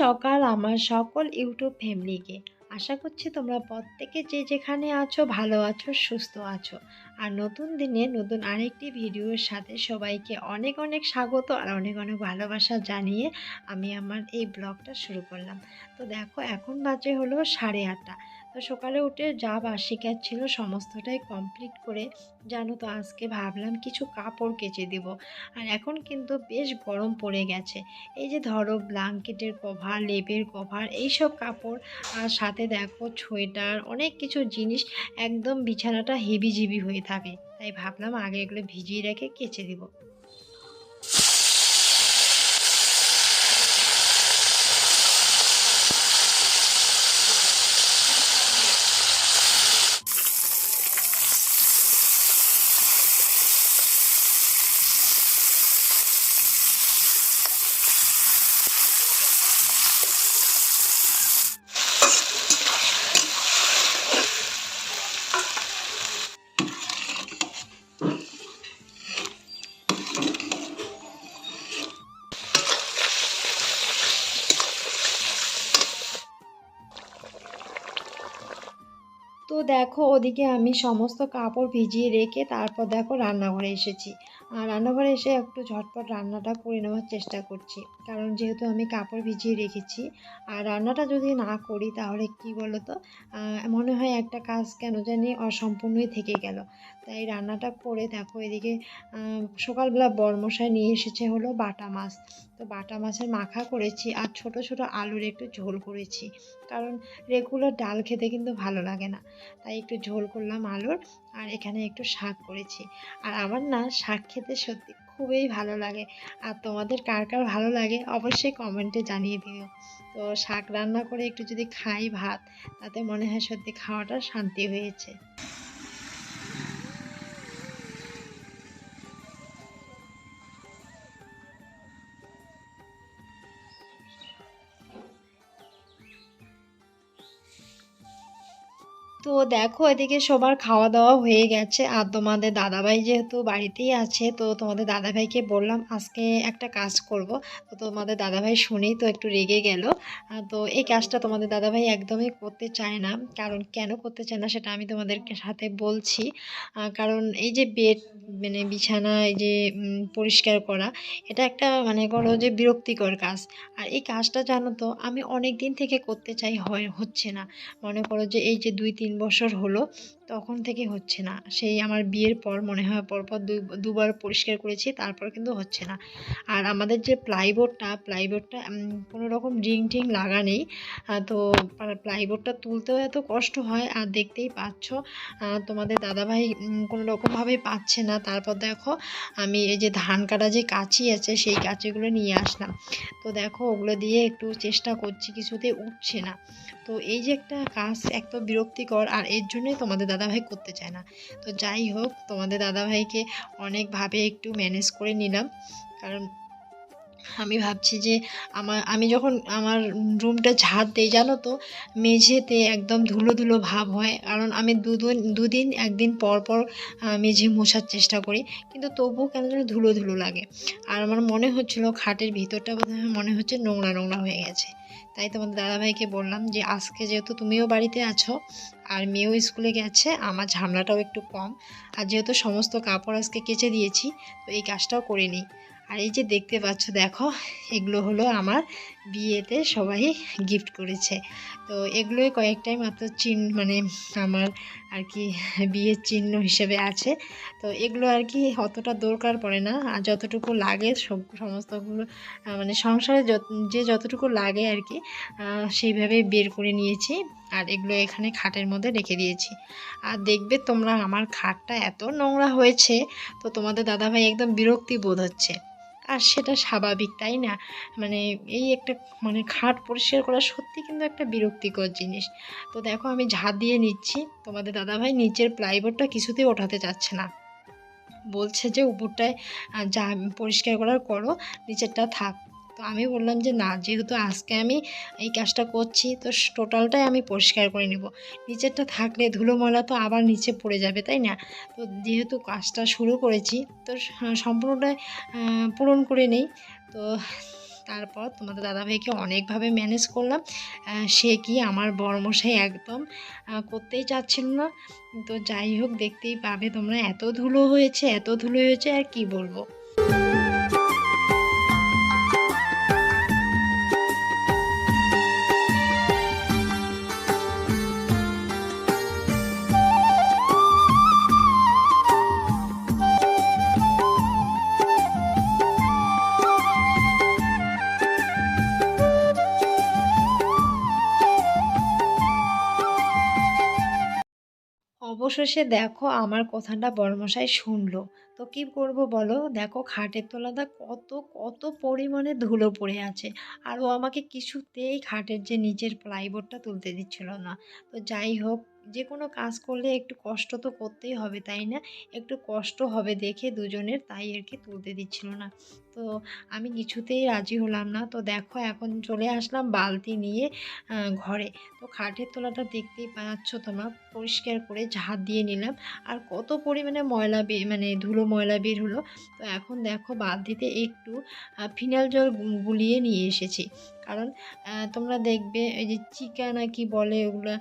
সকাল আমার সকল ইউটিউব ফ্যামিলিকে। আশা করছি তোমরা প্রত্যেকে যে যেখানে আছো ভালো আছো, সুস্থ আছো। আর নতুন দিনে নতুন আরেকটি ভিডিওর সাথে সবাইকে অনেক অনেক স্বাগত আর অনেক অনেক ভালোবাসা জানিয়ে আমি আমার এই ব্লগটা শুরু করলাম। তো দেখো, এখন বাজে হলো সাড়ে আটটা। তো সকালে উঠে যা বাসি কাজ ছিল সমস্তটাই কমপ্লিট করে, জানো তো আজকে ভাবলাম কিছু কাপড় কেচে দিব। আর এখন কিন্তু বেশ গরম পড়ে গেছে। এই যে ধরো ব্ল্যাঙ্কেটের কভার, লেপের কভার, এইসব কাপড় আর সাথে দেখো সোয়েটার, অনেক কিছু জিনিস একদম বিছানাটা হেবিজিবি হয়ে থাকে। তাই ভাবলাম আগে এগুলো ভিজিয়ে রেখে কেচে দিব। দেখো, ওদিকে আমি সমস্ত কাপড় ভিজিয়ে রেখে তারপর দেখো রান্নাঘরে এসেছি। আর রান্নাঘরে এসে একটু ঝটপট রান্নাটা করে নেওয়ার চেষ্টা করছি। কারণ যেহেতু আমি কাপড় ভিজিয়ে রেখেছি, আর রান্নাটা যদি না করি তাহলে কি বলো তো মনে হয় একটা কাজ কেন জানি অসম্পূর্ণই থেকে গেল। তাই রান্নাটা করে দেখো এদিকে সকালবেলা বরমশাই নিয়ে এসেছে হলো বাটা মাছ। তো বাটা মাছের মাখা করেছি আর ছোট ছোট আলুর একটু ঝোল করেছি। কারণ রেগুলার ডাল খেতে কিন্তু ভালো লাগে না। তাই একটু ঝোল করলাম আলুর আর এখানে একটু শাক করেছি। আর আমার না শাক খেতে সত্যি খুবই ভালো লাগে। আর তোমাদের কার কার ভালো লাগে অবশ্যই কমেন্টে জানিয়ে দিও। তো শাক রান্না করে একটু যদি খাই ভাত, তাতে মনে হয় সত্যি খাওয়াটা শান্তি হয়েছে। তো দেখো, এদিকে সবার খাওয়া দাওয়া হয়ে গেছে। আর তোমাদের দাদাভাই যেহেতু বাড়িতেই আছে, তো তোমাদের দাদাভাইকে বললাম, আজকে একটা কাজ করব। তো তোমাদের দাদাভাই শুনেই তো একটু রেগে গেল। তো এই কাজটা তোমাদের দাদাভাই একদমই করতে চায় না। কারণ কেন করতে চায় না সেটা আমি তোমাদের সাথে বলছি। কারণ এই যে বেড মানে বিছানা, এই যে পরিষ্কার করা, এটা একটা মানে করো যে বিরক্তিকর কাজ। আর এই কাজটা জানো তো, আমি অনেক দিন থেকে করতে চাই, হয়, হচ্ছে না। মনে করো যে এই যে দুই, তিন বছর হলো, তখন থেকে হচ্ছে না। সেই আমার বিয়ের পর, মনে হয় পরপর দুবার পরিষ্কার করেছি, তারপর কিন্তু হচ্ছে না। আর আমাদের যে প্লাইবোর্ডটা প্লাইবোর্ডটা কোনো রকম রিং টিং লাগা নেই। তো প্লাইবোর্ডটা তুলতেও এত কষ্ট হয়, আর দেখতেই পাচ্ছ তোমাদের দাদাভাই কোনো রকমভাবেই পাচ্ছে না। তারপর দেখো, আমি এই যে ধান কাটা যে কাঁচি আছে, সেই কাঁচিগুলো নিয়ে আসলাম। তো দেখো, ওগুলো দিয়ে একটু চেষ্টা করছি, কিছুতে উঠছে না। তো এই যে একটা কাজ এক তো বিরক্তিকর আর এর জন্যই তোমাদের দাদাভাই করতে চায় না। তো যাই হোক, তোমাদের দাদাভাইকে অনেকভাবে একটু ম্যানেজ করে নিলাম। কারণ আমি ভাবছি যে আমার আমি যখন আমার রুমটা ঝাড় দিই, জানো তো? মেঝেতে একদম ধুলো ধুলো ভাব হয়। কারণ আমি দুদিন দুদিন, একদিন পর পর মেঝে মোছার চেষ্টা করি। কিন্তু তবুও কেন যেন ধুলো ধুলো লাগে। আর আমার মনে হচ্ছিল খাটের ভিতরটা মনে হচ্ছে নোংরা নোংরা হয়ে গেছে। তাই তোমাদের দাদাভাইকে বললাম যে, আজকে যেহেতু তুমিও বাড়িতে আছো আর মেয়েও স্কুলে গেছে, আমার ঝামলাটাও একটু কম। আর যেহেতু সমস্ত কাপড় আজকে কেচে দিয়েছি, তো এই কাজটাও করে নিই। আর এই যে দেখতে পাচ্ছ, দেখো, এগুলো হলো আমার বিয়েতে সবাই গিফট করেছে। তো এগুলোই কয়েকটাই মাত্র চিহ্ন মানে আমার আর কি বিয়ের চিহ্ন হিসেবে আছে। তো এগুলো আর কি অতটা দরকার পড়ে না। আর যতটুকু লাগে সব, সমস্তগুলো মানে সংসারে যে যতটুকু লাগে আর কি সেইভাবে বের করে নিয়েছি। আর এগুলো এখানে খাটের মধ্যে রেখে দিয়েছি। আর দেখবে তোমরা আমার খাটটা এত নোংরা হয়েছে, তো তোমাদের দাদাভাই একদম বিরক্তি বোধ হচ্ছে। আর সেটা স্বাভাবিক, তাই না? মানে এই একটা মানে খাট পরিষ্কার করা সত্যি কিন্তু একটা বিরক্তিকর জিনিস। তো দেখো আমি ঝাড় দিয়ে নিচ্ছি, তোমাদের দাদাভাই নিচের প্লাইবোর্ডটা কিছুতেই ওঠাতে চাচ্ছে না। বলছে যে, উপরটায় যা পরিষ্কার করার করো, নিচেরটা থাক। তো আমি বললাম যে, না, যেহেতু আজকে আমি এই কাজটা করছি, তো টোটালটাই আমি পরিষ্কার করে নেব। নিচেরটা থাকলে ধুলো ময়লা তো আবার নিচে পড়ে যাবে, তাই না? তো যেহেতু কাজটা শুরু করেছি, তো সম্পূর্ণটাই পূরণ করে নেই। তো তারপর তোমাদের দাদাভাইকে অনেকভাবে ম্যানেজ করলাম। সে কি আমার বড়মশাই একদম করতেই চাচ্ছিল না। তো যাই হোক, দেখতেই পাবে তোমরা, এত ধুলো হয়েছে, এত ধুলো হয়েছে, আর কি বলব? অবশেষে দেখো আমার কথাটা বড়মশাই শুনলো। তো কি করব বলো? দেখো খাটের তলাটা কত কত পরিমাণে ধুলো পড়ে আছে। আর ও আমাকে কিছুতেই খাটের যে নিচের প্লাইবোর্ডটা তুলতে দিচ্ছিল না। তো যাই হোক যে কোনো কাজ করলে একটু কষ্ট তো করতেই হবে তাই না? একটু কষ্ট হবে দেখে দুজনের তাই আর কি তুলতে দিচ্ছিল না। তো আমি কিছুতেই রাজি হলাম না। তো দেখো এখন চলে আসলাম বালতি নিয়ে ঘরে। তো খাটের তোলাটা দেখতেই পাচ্ছ তোমরা পরিষ্কার করে ঝাড় দিয়ে নিলাম। আর কত পরিমাণে ময়লা বের মানে ধুলো ময়লা বের হলো। তো এখন দেখো বালতিতে একটু আহ, ফিনাইল জল গুলিয়ে নিয়ে এসেছি। কারণ তোমরা দেখবে এই যে চিকা না কি বলে ওগুলো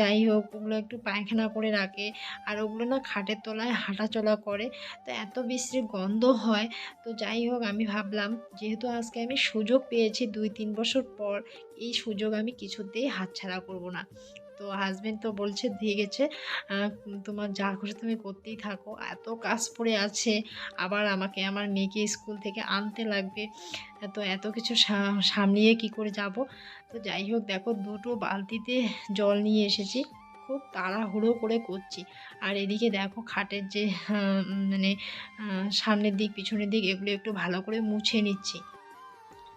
যাই হোক ওগুলো একটু পায়খানা করে রাখে আর ওগুলো না খাটের তলায় হাঁটাচলা করে। তো এত বিশ্রী গন্ধ হয়। তো যাই হোক আমি ভাবলাম, যেহেতু আজকে আমি সুযোগ পেয়েছি দুই তিন বছর পর, এই সুযোগ আমি কিছুতেই হাতছাড়া করব না। তো হাজবেন্ড তো বলছে দিয়ে গেছে তোমার যা খুশি তুমি করতেই থাকো। এত কাজ পড়ে আছে, আবার আমাকে আমার মেয়েকে স্কুল থেকে আনতে লাগবে। তো এত কিছু সামলিয়ে কি করে যাব? তো যাই হোক, দেখো দুটো বালতিতে জল নিয়ে এসেছি, খুব তাড়াহুড়ো করে করছি। আর এদিকে দেখো খাটের যে মানে সামনের দিক, পিছনের দিক এগুলো একটু ভালো করে মুছে নিচ্ছি।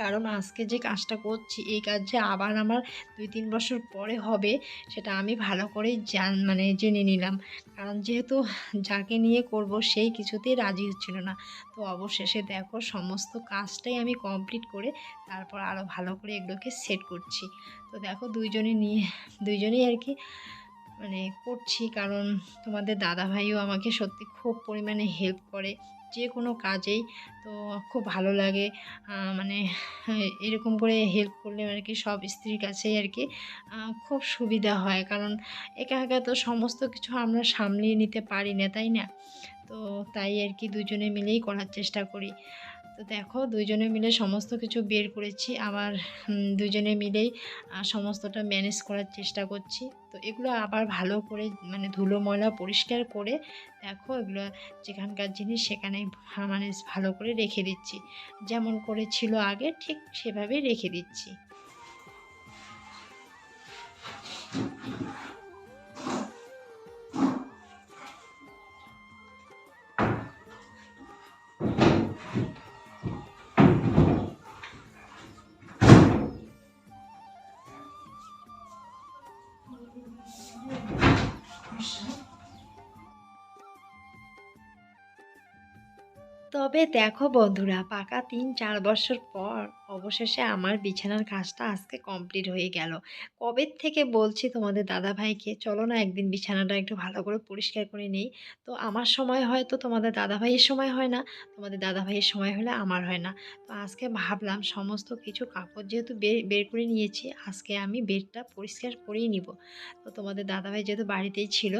কারণ আজকে যে কাজটা করছি, এই কাজ যে আবার আমার দুই তিন বছর পরে হবে, সেটা আমি ভালো করেই জান মানে জেনে নিলাম। কারণ যেহেতু যাকে নিয়ে করব, সেই কিছুতেই রাজি হচ্ছিল না। তো অবশেষে দেখো সমস্ত কাজটাই আমি কমপ্লিট করে তারপর আরও ভালো করে এগুলোকে সেট করছি। তো দেখো দুইজনে নিয়ে, দুইজনেই আর কি মানে করছি। কারণ তোমাদের দাদাভাইও আমাকে সত্যি খুব পরিমাণে হেল্প করে। যে কোনো কাজেই। তো খুব ভালো লাগে। মানে এরকম করে হেল্প করলে আর কি সব স্ত্রীর কাছেই আর কি খুব সুবিধা হয়। কারণ একা একা তো সমস্ত কিছু আমরা সামলিয়ে নিতে পারি না, তাই না? তো তাই আর কি দুজনে মিলেই করার চেষ্টা করি। তো দেখো দুজনে মিলে সমস্ত কিছু বের করেছি। আবার দুজনে মিলেই সমস্তটা ম্যানেজ করার চেষ্টা করছি। তো এগুলো আবার ভালো করে মানে ধুলো, ময়লা পরিষ্কার করে দেখো, এগুলো যেখানকার জিনিস সেখানে মানে ভালো করে রেখে দিচ্ছি। যেমন করে ছিল আগে, ঠিক সেভাবেই রেখে দিচ্ছি। তবে দেখো বন্ধুরা, পাকা তিন চার বছর পর অবশেষে আমার বিছানার কাজটা আজকে কমপ্লিট হয়ে গেল। কবে থেকে বলছি তোমাদের দাদা ভাইকে চলো না একদিন বিছানাটা একটু ভালো করে পরিষ্কার করে নেই। তো আমার সময় হয় তো তোমাদের দাদা ভাইয়ের সময় হয় না, তোমাদের দাদা ভাইয়ের সময় হলে আমার হয় না। তো আজকে ভাবলাম সমস্ত কিছু কাপড় যেহেতু বের বের করে নিয়েছি, আজকে আমি বেডটা পরিষ্কার করেই নিব। তো তোমাদের দাদাভাই যেহেতু বাড়িতেই ছিল,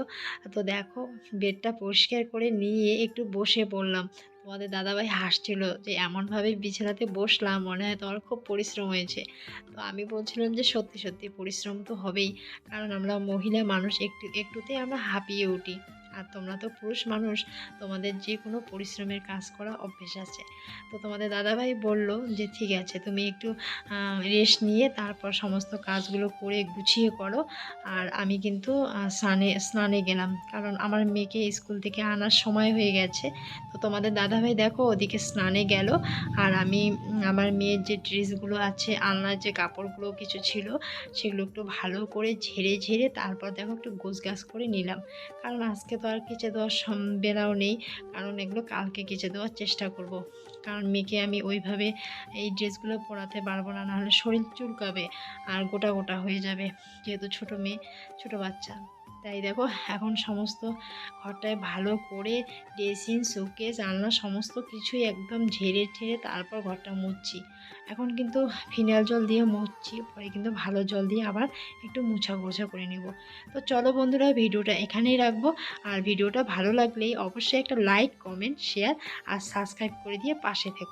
তো দেখো বেডটা পরিষ্কার করে নিয়ে একটু বসে পড়লাম। তোমাদের দাদাভাই হাসছিল যে এমনভাবে বিছানাতে বসলাম, মনে হয় তোমার খুব পরিশ্রম হয়েছে। তো আমি বলছিলাম যে সত্যি সত্যি পরিশ্রম তো হবেই, কারণ আমরা মহিলা মানুষ, একটু, একটুতেই আমরা হাঁপিয়ে উঠি। আর তোমরা তো পুরুষ মানুষ, তোমাদের যে কোনো পরিশ্রমের কাজ করা অভ্যেস আছে। তো তোমাদের দাদাভাই বলল যে, ঠিক আছে, তুমি একটু রেস্ট নিয়ে তারপর সমস্ত কাজগুলো করে গুছিয়ে করো। আর আমি কিন্তু স্নানে স্নানে গেলাম। কারণ আমার মেয়েকে স্কুল থেকে আনার সময় হয়ে গেছে। তো তোমাদের দাদাভাই দেখো, ওদিকে স্নানে গেল। আর আমি, আমার মেয়ের যে ড্রেসগুলো আছে, আলনার যে কাপড়গুলো কিছু ছিল, সেগুলো একটু ভালো করে ঝেড়ে ঝেড়ে তারপর দেখো একটু গোছগাছ করে নিলাম। কারণ আজকে তো আর কেচে দেওয়ার বেলাও নেই। কারণ এগুলো কালকে কেচে দেওয়ার চেষ্টা করব। কারণ মেয়েকে আমি ওইভাবে এই ড্রেসগুলো পরাতে পারব না, নাহলে শরীর চুলকাবে আর গোটা গোটা হয়ে যাবে। যেহেতু ছোট মেয়ে, ছোট বাচ্চা। তাই দেখো, এখন সমস্ত ঘরটায় ভালো করে ড্রেসিং, শোকেস আলনা সমস্ত কিছুই একদম ঝেড়ে ঠেড়ে তারপর ঘরটা মুছছি। এখন কিন্তু ফিনাইল জল দিয়ে মুছছি, পরে কিন্তু ভালো জল দিয়ে আবার একটু মুছা গোছা করে নেব। তো চলো বন্ধুরা, ভিডিওটা এখানেই রাখব। আর ভিডিওটা ভালো লাগলেই অবশ্যই একটা লাইক কমেন্ট শেয়ার আর সাবস্ক্রাইব করে দিয়ে পাশে থেকো।